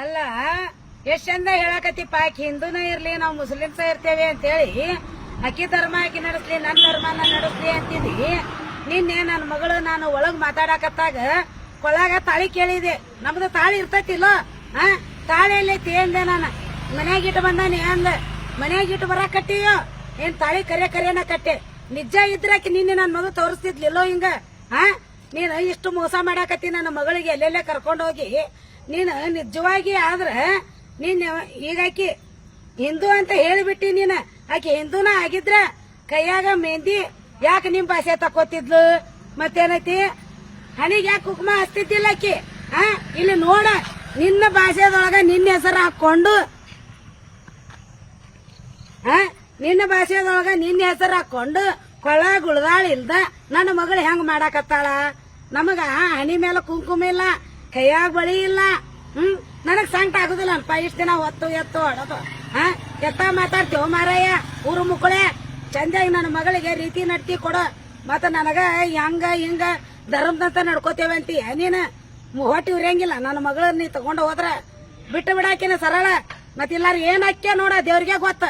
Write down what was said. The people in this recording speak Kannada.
ಅಲ್ಲ, ಎಷ್ಟ್ ಚಂದ ಹೇಳಕತ್ತಿಪ್ಪ ಆಕಿ ಹಿಂದೂನ ಇರ್ಲಿ, ನಾವು ಮುಸ್ಲಿಮ್ಸ ಇರ್ತೇವೆ ಅಂತೇಳಿ ಅಕ್ಕಿ ಧರ್ಮ ಆಕಿ ನಡೆಸ್ಲಿ ನನ್ನ ಧರ್ಮ ನಾ ನಡೆಸ್ಲಿ ಅಂತಿದ್ದಿ. ನಿನ್ನೆ ನನ್ನ ಮಗಳು ನಾನು ಒಳಗ್ ಮಾತಾಡಕತ್ತಾಗ ಕೊಳಗ ತಾಳಿ ಕೇಳಿದೆ. ನಮ್ದು ತಾಳಿ ಇರ್ತೈತಿಲ್ಲ? ಆ, ತಾಳಿ ಎಲ್ಲೈತಿ ಅಂದೆ ನಾನು. ಮನ್ಯಾಗ ಇಟ್ಟು ಬಂದಾನೆ ಅಂದ. ಮನ್ಯಾಗ ಇಟ್ಟು ಬರ ಕಟ್ಟಿಯೋ? ಏನ್ ತಾಳಿ ಕರೆ ಕರೆನ ಕಟ್ಟೆ. ನಿಜ ಇದ್ರಾಕಿ ನಿನ್ನೆ ನನ್ನ ಮಗು ತೋರಿಸ್ತಿದ್ಲಿಲ್ಲೋ ಹಿಂಗ? ಹಾ ನೀನು ಇಷ್ಟು ಮೋಸ ಮಾಡಾಕತ್ತಿ ನನ್ನ ಮಗಳಿಗೆ ಎಲ್ಲೆಲ್ಲೇ ಕರ್ಕೊಂಡು ಹೋಗಿ ನೀನು ನಿಜವಾಗಿ ಆದ್ರ ನೀನ್ ಈಗ ಆಕಿ ಹಿಂದೂ ಅಂತ ಹೇಳಿಬಿಟ್ಟಿ ನೀನ. ಆಕಿ ಹಿಂದೂನ ಆಗಿದ್ರ ಕೈಯಾಗ ಮೆಹಂದಿ ಯಾಕೆ ನಿಮ್ ಭಾಷೆ ತಕೋತಿದ್ಲು ಮತ್ತೇನೈತಿ? ಹಣಿಗೆ ಯಾಕೆ ಕುಕ್ಮ ಹಚ್ತಿದ್ದಿಲ್ಲ ಆಕಿ? ಹಾ ಇಲ್ಲಿ ನೋಡ, ನಿನ್ನ ಭಾಷೆದೊಳಗ ನಿನ್ನ ಹೆಸರು ಹಾಕೊಂಡು ಆ? ನಿನ್ನ ಭಾಷೆದೊಳಗ ನಿನ್ನ ಹೆಸರು ಹಾಕೊಂಡು ಕೊಳ ಗುಳದಾಳ ಇಲ್ದ ನನ್ನ ಮಗಳು ಹೆಂಗ್ ಮಾಡಾಕತ್ತಾಳ? ನಮಗ ಹಣಿ ಮೇಲೆ ಕುಂಕುಮ ಇಲ್ಲ. ಕೈಯಾಗ ಬಳಿ ಇಲ್ಲ. ಹ್ಮ್? ನನಗ್ ಸಂಕಟ ಆಗುದಿಲ್ಲ ಅಲ್ಪ ಇಷ್ಟ ದಿನ ಹೊತ್ತು, ಎತ್ತು ಹೊಡೋದು ಹ? ಎತ್ತ ಮಾತಾಡ್ತೇವ ಮಾರಯ್ಯ? ಊರು ಮುಕ್ಕಳೆ. ಚಂದಾಗಿ ನನ್ನ ಮಗಳಿಗೆ ರೀತಿ ನಡ್ತಿ ಕೊಡು. ಮತ್ತ ನನಗ ಹಂಗ, ಹಿಂಗ ಧರ್ಮದಂತ ನಡ್ಕೋತೇವೆ ಅಂತಿ. ನೀನ? ಹೊಟ್ಟಿ ಉರಿಯಂಗಿಲ್ಲ. ನನ್ನ ಮಗಳನ್ನ ನೀ ತಗೊಂಡು ಹೋದ್ರ. ಬಿಟ್ಟು ಬಿಡಾಕಿನ ಸರಳ. ಮತ್ತಿಲ್ಲಾರ ಏನ್ ಹಾಕ್ಯ ನೋಡ ದೇವ್ರಿಗೆ ಗೊತ್ತ.